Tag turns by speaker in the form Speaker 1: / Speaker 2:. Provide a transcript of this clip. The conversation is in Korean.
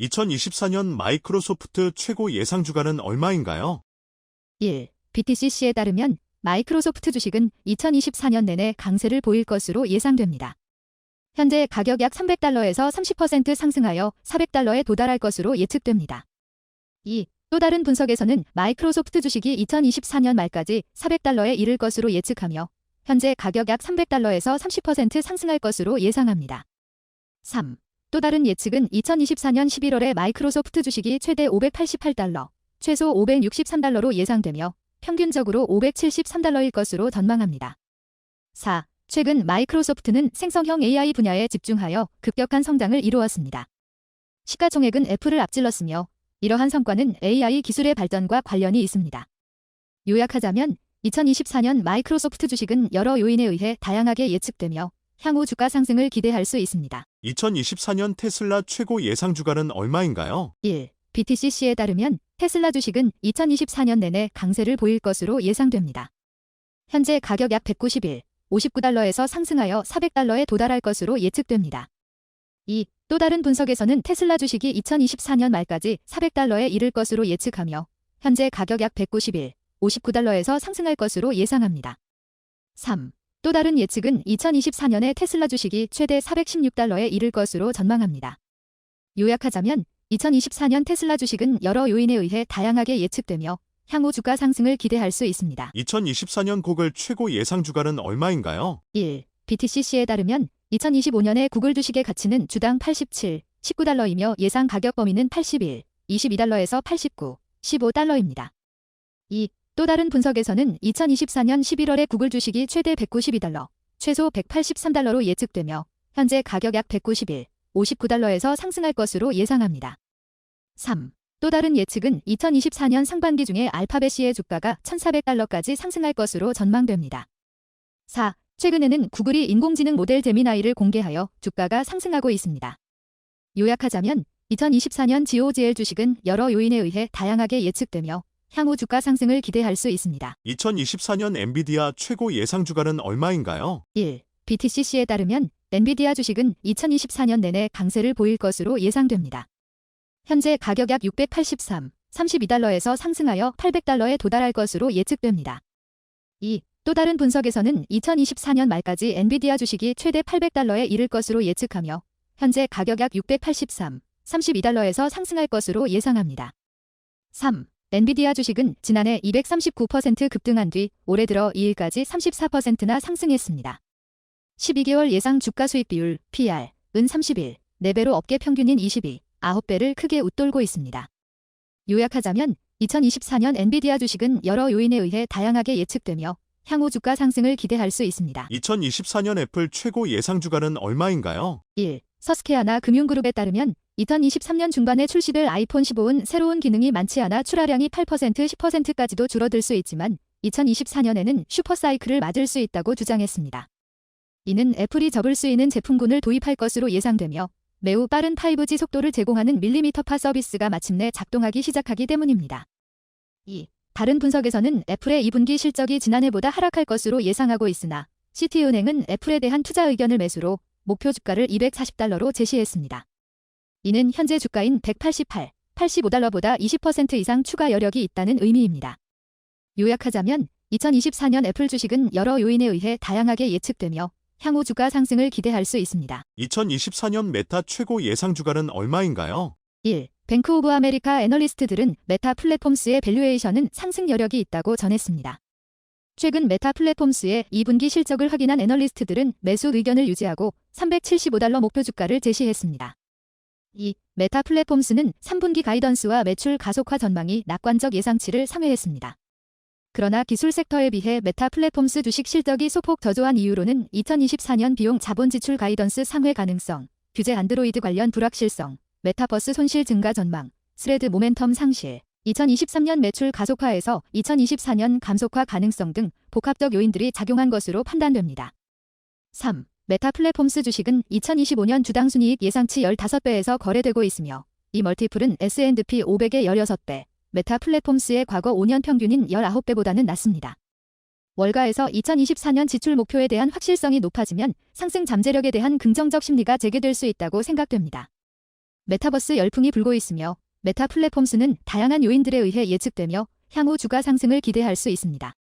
Speaker 1: 2024년 마이크로소프트 최고 예상 주가는 얼마인가요?
Speaker 2: 1. BTCC에 따르면 마이크로소프트 주식은 2024년 내내 강세를 보일 것으로 예상됩니다. 현재 가격 약 300달러에서 30% 상승하여 400달러에 도달할 것으로 예측됩니다. 2. 또 다른 분석에서는 마이크로소프트 주식이 2024년 말까지 400달러에 이를 것으로 예측하며 현재 가격 약 300달러에서 30% 상승할 것으로 예상합니다. 3. 또 다른 예측은 2024년 11월에 마이크로소프트 주식이 최대 588달러, 최소 563달러로 예상되며 평균적으로 573달러일 것으로 전망합니다. 4. 최근 마이크로소프트는 생성형 AI 분야에 집중하여 급격한 성장을 이루었습니다. 시가총액은 애플을 앞질렀으며 이러한 성과는 AI 기술의 발전과 관련이 있습니다. 요약하자면 2024년 마이크로소프트 주식은 여러 요인에 의해 다양하게 예측되며 향후 주가 상승을 기대할 수 있습니다.
Speaker 1: 2024년 테슬라 최고 예상 주가는 얼마인가요?
Speaker 2: 1. BTCC에 따르면 테슬라 주식은 2024년 내내 강세를 보일 것으로 예상됩니다. 현재 가격 약 191, 59달러에서 상승하여 400달러에 도달할 것으로 예측됩니다. 2. 또 다른 분석에서는 테슬라 주식이 2024년 말까지 400달러에 이를 것으로 예측하며 현재 가격 약 191, 59달러에서 상승할 것으로 예상합니다. 3. 또 다른 예측은 2024년에 테슬라 주식이 최대 416달러에 이를 것으로 전망합니다. 요약하자면 2024년 테슬라 주식은 여러 요인에 의해 다양하게 예측되며 향후 주가 상승을 기대할 수 있습니다.
Speaker 1: 2024년 고글 최고 예상 주가는 얼마인가요?
Speaker 2: 1. BTCC에 따르면 2025년에 구글 주식의 가치는 주당 87, 19달러이며 예상 가격 범위는 81, 22달러에서 89, 15달러입니다. 2. 또 다른 분석에서는 2024년 11월에 구글 주식이 최대 192달러, 최소 183달러로 예측되며 현재 가격 약 191, 59달러에서 상승할 것으로 예상합니다. 3. 또 다른 예측은 2024년 상반기 중에 알파벳의 주가가 1,400달러까지 상승할 것으로 전망됩니다. 4. 최근에는 구글이 인공지능 모델 제미나이를 공개하여 주가가 상승하고 있습니다. 요약하자면 2024년 GOGL 주식은 여러 요인에 의해 다양하게 예측되며 향후 주가 상승을 기대할 수 있습니다.
Speaker 1: 2024년 엔비디아 최고 예상 주가는 얼마인가요?
Speaker 2: 1. BTCC에 따르면 엔비디아 주식은 2024년 내내 강세를 보일 것으로 예상됩니다. 현재 가격 약 683, 32달러에서 상승하여 800달러에 도달할 것으로 예측됩니다. 2. 또 다른 분석에서는 2024년 말까지 엔비디아 주식이 최대 800달러에 이를 것으로 예측하며 현재 가격 약 683, 32달러에서 상승할 것으로 예상합니다. 3. 엔비디아 주식은 지난해 239% 급등한 뒤 올해 들어 2일까지 34%나 상승했습니다. 12개월 예상 주가 수익 비율 PR 은 31, 4배로 업계 평균인 22, 9배를 크게 웃돌고 있습니다. 요약하자면 2024년 엔비디아 주식은 여러 요인에 의해 다양하게 예측되며 향후 주가 상승을 기대할 수 있습니다.
Speaker 1: 2024년 애플 최고 예상 주가는 얼마인가요?
Speaker 2: 1. 서스케아나 금융그룹에 따르면 2023년 중반에 출시될 아이폰 15은 새로운 기능이 많지 않아 출하량이 8% 10%까지도 줄어들 수 있지만 2024년에는 슈퍼사이클을 맞을 수 있다고 주장했습니다. 이는 애플이 접을 수 있는 제품군을 도입할 것으로 예상되며 매우 빠른 5G 속도를 제공하는 밀리미터파 서비스가 마침내 작동하기 시작하기 때문입니다. 2. 다른 분석에서는 애플의 2분기 실적이 지난해보다 하락할 것으로 예상하고 있으나 CT은행은 애플에 대한 투자 의견을 매수로 목표 주가를 240달러로 제시했습니다. 이는 현재 주가인 188, 85달러보다 20% 이상 추가 여력이 있다는 의미입니다. 요약하자면 2024년 애플 주식은 여러 요인에 의해 다양하게 예측되며 향후 주가 상승을 기대할 수 있습니다.
Speaker 1: 2024년 메타 최고 예상 주가는 얼마인가요?
Speaker 2: 1. 뱅크 오브 아메리카 애널리스트들은 메타 플랫폼스의 밸류에이션은 상승 여력이 있다고 전했습니다. 최근 메타 플랫폼스의 2분기 실적을 확인한 애널리스트들은 매수 의견을 유지하고 375달러 목표 주가를 제시했습니다. 2. 메타 플랫폼스는 3분기 가이던스와 매출 가속화 전망이 낙관적 예상치를 상회했습니다. 그러나 기술 섹터에 비해 메타 플랫폼스 주식 실적이 소폭 저조한 이유로는 2024년 비용 자본 지출 가이던스 상회 가능성, 규제 안드로이드 관련 불확실성, 메타버스 손실 증가 전망, 스레드 모멘텀 상실, 2023년 매출 가속화에서 2024년 감속화 가능성 등 복합적 요인들이 작용한 것으로 판단됩니다. 3. 메타 플랫폼스 주식은 2025년 주당 순이익 예상치 15배에서 거래되고 있으며 이 멀티플은 S&P 500의 16배, 메타 플랫폼스의 과거 5년 평균인 19배보다는 낮습니다. 월가에서 2024년 지출 목표에 대한 확실성이 높아지면 상승 잠재력에 대한 긍정적 심리가 재개될 수 있다고 생각됩니다. 메타버스 열풍이 불고 있으며 메타 플랫폼스는 다양한 요인들에 의해 예측되며 향후 주가 상승을 기대할 수 있습니다.